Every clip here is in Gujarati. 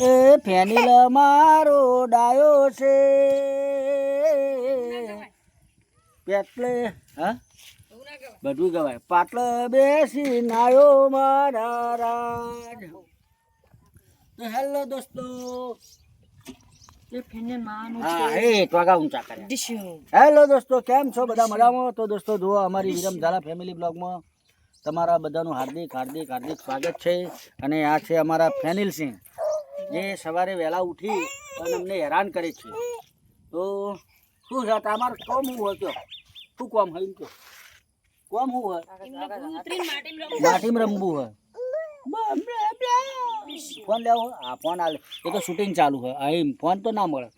એ ફેનિલ મારો ડાયો છે. પેટલે હા? બધું ગવાય. પાટલે બેસી નાયો મારા રાજ. તો હેલો દોસ્તો. હેલો દોસ્તો કેમ છો? બધા મજામાં? તો દોસ્તો જુઓ અમારી વિરમ ઝાલા ફેમિલી બ્લોગમાં તમારા બધાનું હાર્દિક હાર્દિક હાર્દિક સ્વાગત છે. અને આ છે અમારા ફેનિલ સિંહ. જે સવારે વહેલા ઉઠી અને અમને હેરાન કરે છે. તો શું છે તમારું કોમ હું હતો શું કોમ હોય એમ કોમ હું હોય? માટીમ રમવું હોય. ફોન લેવો આ ફોન આલે. એ તો શૂટિંગ ચાલુ હોય અહીં ફોન તો ના મળે.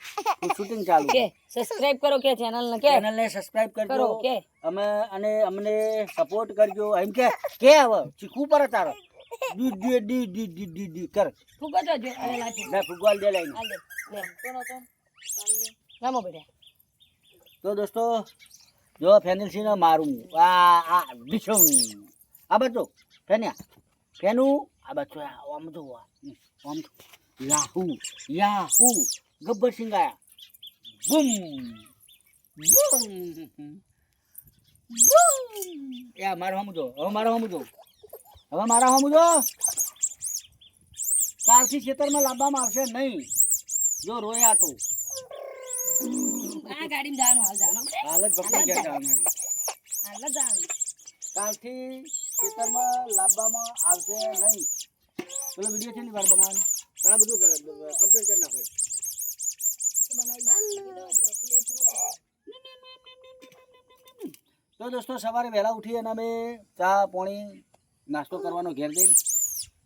શૂટિંગ ચાલુ કે સબસ્ક્રાઇબ કરો કે ચેનલ ને કે? ચેનલને સબસ્ક્રાઇબ કરજો. કરો કે? અમે અને અમને સપોર્ટ કરજો. એમ કે કે હવે? ચીકુ પડે તારો? ડી ડી ડી ડી ડી ડી ડી કર. ફૂગો તો જો અરે લાઠી ના ફૂગવાલ દે લઈને. દે લે કોનો તો નામો બેટા તો દોસ્તો જો ફેનિલ સિંહ મારું. આ આ ડીશું આ બચો ફેન્યા. ફેનું આ બધું આમ જો આમ યાહુ યાહુ. ગબ્બર સિંગાયા. બૂમ. બૂમ. બૂમ. યા મારો હમજો હવે મારો સમજો હવે મારા હમજો કાલથી ખેતરમાં લાવવામાં આવશે નહીં. જો રોયા તો. આ ગાડીમાં જવાનું હાલ જવાનું. હાલ જ પકડી ગયા અમે. હાલ જ જવાનું. કાલથી ખેતરમાં લાવવામાં આવશે નહીં. પેલો વીડિયો છે ને વાર બનાવવાનો. ઘણા બધું કમ્પ્લીટ કરી નાખો તો દોસ્તો સવારે વહેલા ઉઠી અને અમે ચા પાણી નાસ્તો કરવાનો ઘેર જઈને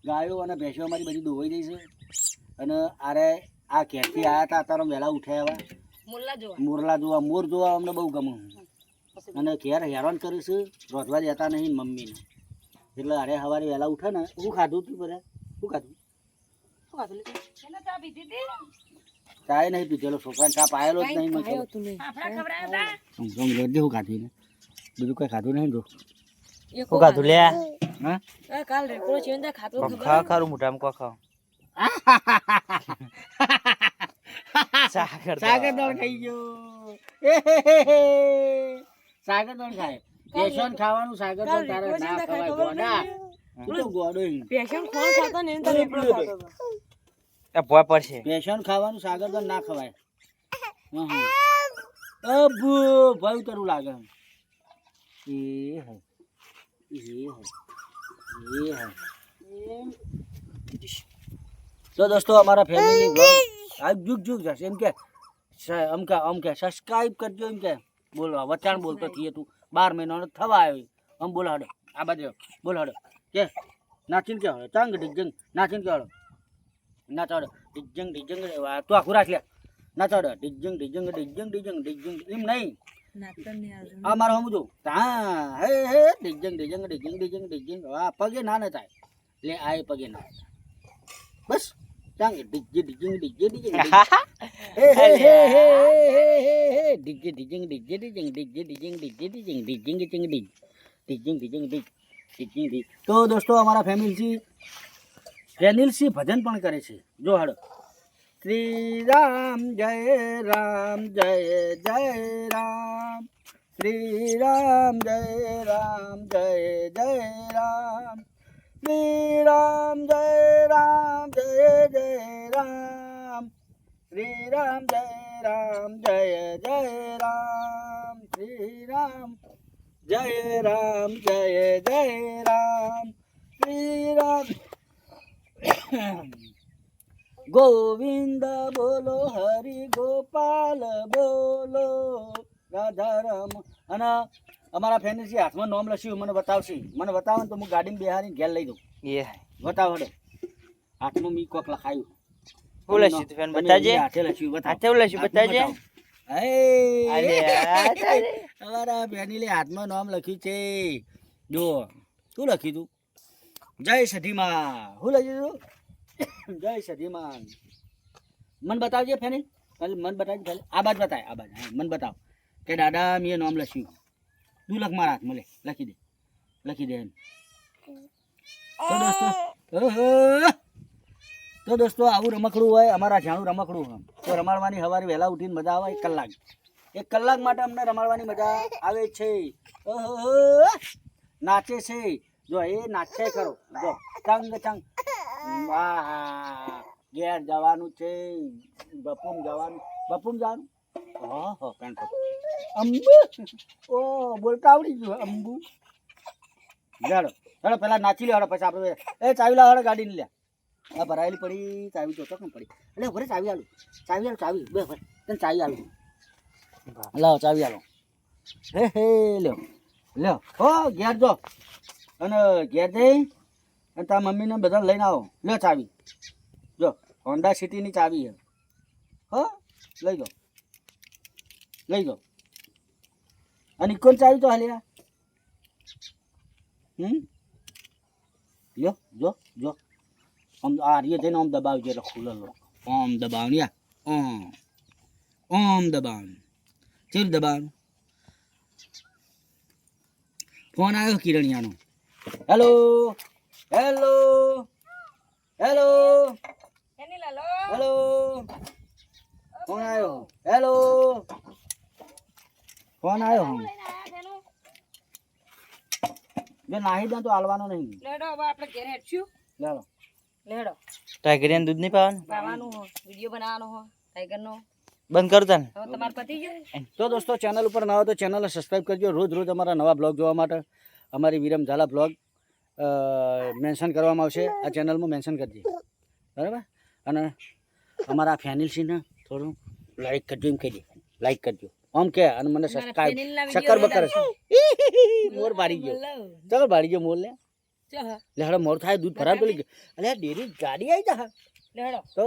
ગાયો અને ભેંસો અમારી બધી દોવાઈ છે. અને આરે આ ઘેરથી આવ્યા હતા અત્યારે વહેલા ઉઠ્યા એવા. મોરલા જોવા. મોર જોવા અમને બહુ ગમે અને ઘેર હેરાન કરીશું રોજવા જતા નહીં મમ્મીને. એટલે અરે સવારે વહેલા ઉઠે ને શું ખાધું તું બધા શું ખાધું? શું ખાધું ચાય નહીં પીધેલો છોકરાને ચા પાયેલો જ નહીં સમજમ સમજો શું ખાધું ને બીજું કઈ ખાધું નહીં જો. શું ખાધું લે? હા? કાલ રેકોર્ડ છે ને ખાતો ખા ખારું મોઢામાં કો ખાવ. સાગર સાગર ખાઈ ગયો. સાગર દળ ખાય. કેશન ખાવાનું સાગર તો તારે ના ખવાય ગોડા તું ગોડો પેશન કોણ ખાતો ને તો રેકોર્ડ ખાતો એ ભોય પડશે. પેશન ખાવાનું સાગર તો ના ખવાય. હં. અબુ ભાઈ તરું લાગે. એ હે. એ હે એ હે. તો દોસ્તો અમારા ફેમિલી બ્લોગ આ જુગ જુગ જશે. એમ કે સ- આમ કે આમ કે સબસ્ક્રાઇબ કરજો એમ કે. બોલવા વચાણ બોલતો થઈએ તું. બાર મહિનાનો થવા આવ્યો આમ બોલાડો આ બાજુ બોલાડો કે નાચીન કે હળો ચાંગ ડીજંગ નાચીન કે હળો ના ચાડો ડીજંગ ડીજંગ તું આખું રાખ લે. ના ચાડો ડીજંગ ડીજંગ ડીજંગ ડીજંગ ડીજંગ એમ નહીં. આ મારો સમજો હા હે હે. ડીજંગ ડીજંગ ડીજંગ ડીજંગ ડીજંગ આ પગે ના ન થાય લે આ પગે ના બસ. ચાંગ ડીજે ડીજંગ ડીજે ડીજંગ ડીજે ડીજંગ ડીજે ડીજંગ ડીજે ડીજંગ ડીજે ડીજંગ ડીજંગ ડીજંગ ડીજ ડીજંગ ડીજંગ ડીજ ડીજંગ ડીજ તો દોસ્તો અમારા ફેમિલી ફેનિલસી ભજન પણ કરે છે જો હાડો શ્રી રામ જય રામ જય જય રામ શ્રી રામ જય રામ જય જય રામ શ્રી રામ જય શ્રી રામ જય રામ જય જય રામ. શ્રી રામ જય રામ જય જય રામ. શ્રી રામ ગોવિંદ બોલો હરિ ગોપાલ બોલો. રાધારામ અને અમારા ફેનિસી હાથમાં નોમ લખ્યું મને બતાવશે. મને બતાવો તો હું ગાડીમાં બિહારી ઘેર લઈ દઉં એ. બતાવો હાથમાં મી કોક લખાયું. શું લસ્યું બતાજે. હાથે લસ્યું બતાવો. હાથે લસ્યું બતાજે. અરે આ તારે. હાથમાં નામ લખ્યું છે. જો શું લખ્યું તું? જય સધીમાં શું લખ્યું તું? જય સધીમાં મન બતાવજે ખાલી મન બતાવજે ખાલી. આ બાજ બતાય આ બાજ. મન બતાવ. કે દાદા મેં નામ લખ્યું. તું લખ મારા હાથમાં લે. લખી દે. લખી દે એમ. તો દોસ્તો તો દોસ્તો, આવું રમકડું હોય, અમારા જાણું રમકડું હોય. તો રમાડવાની સવારે વહેલા ઉઠીને મજા આવે, એક કલાક. એક કલાક માટે અમને રમાડવાની મજા આવે છે. નાચે છે. જો, એ નાચે કરો જો, ચંગ ચંગ. ઘેર જવાનું છે. બપુમ જવાનું. બપુમ જવાનું? હા હા ખબર અંબુ. ઓ, બોલતા આવડી ગયું, અંબુ. ચાલો ચાલો પેલા નાચી લે પછી આપણે એ ચાવી લાવ ગાડીને લે. આ ભરાયેલી પડી ચાવી તો કેમ પડી? એટલે ભરે ચાવી આલું. ચાવી આલું ચાવી. બે ભરે. તને ચાવી આલું. લાવો ચાવી આલો. હે હે લ્યો. લ્યો. હો ઘેર જો. અને ઘેર જઈ અને તારા મમ્મીને બધાને લઈને આવો. લ્યો ચાવી. જો હોન્ડા સિટીની ચાવી હે હો લઈ જાઓ લઈ જાઓ અને ઇકોન ચાવી તો હાલ્યા હમ? લ્યો જો જો. આમ આ રીએ જઈને આમ દબાવજો એટલે ખુલ્લો લો. આમ દબાવની આમ. આમ દબાવનું ચેલ દબાવનું ફોન આવ્યો કિરણિયાનો. Hello. Hello. Hello. Hello. Phone આવ્યો. હેલો. ફોન આવ્યો હું જો નાહી દે તો હાલવાનો નહીં. લેડો હવે આપણે ઘેરે હેઠશું. ચાલો લેડો. ટાઈગરિયાને દૂધ નહીં પાવાનું? પાવાનું હો વીડિયો બનાવવાનો હો ટાઈગર નો. બંધ કરતા તને. હવે તમારે પતી ગયું? તો દોસ્તો ચેનલ ઉપર નવા તો ચેનલ સબસ્ક્રાઈબ કરજો. રોજ રોજ અમારા નવા બ્લોગ જોવા માટે અમારી વિરમ ઝાલા બ્લોગ મેન્શન કરવામાં આવશે. આ ચેનલમાં મેન્શન કરજે. બરાબર? અને અમારા ફેનિલસીને થોડું લાઈક કરજો એમ કહી દે. લાઈક કરજો. આમ કે અને મને સબસ્ક્રાઈબ ફેનિલના શક્કર બકર. મોર બારી ગયો. ચાલો બારી ગયો મોર લે. ચહ લે હડો મોર થાય દૂધ ભરાવ પેલી અલ્યા ડેરી ગાડી આવી જા લેડો તો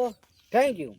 થેન્ક યુ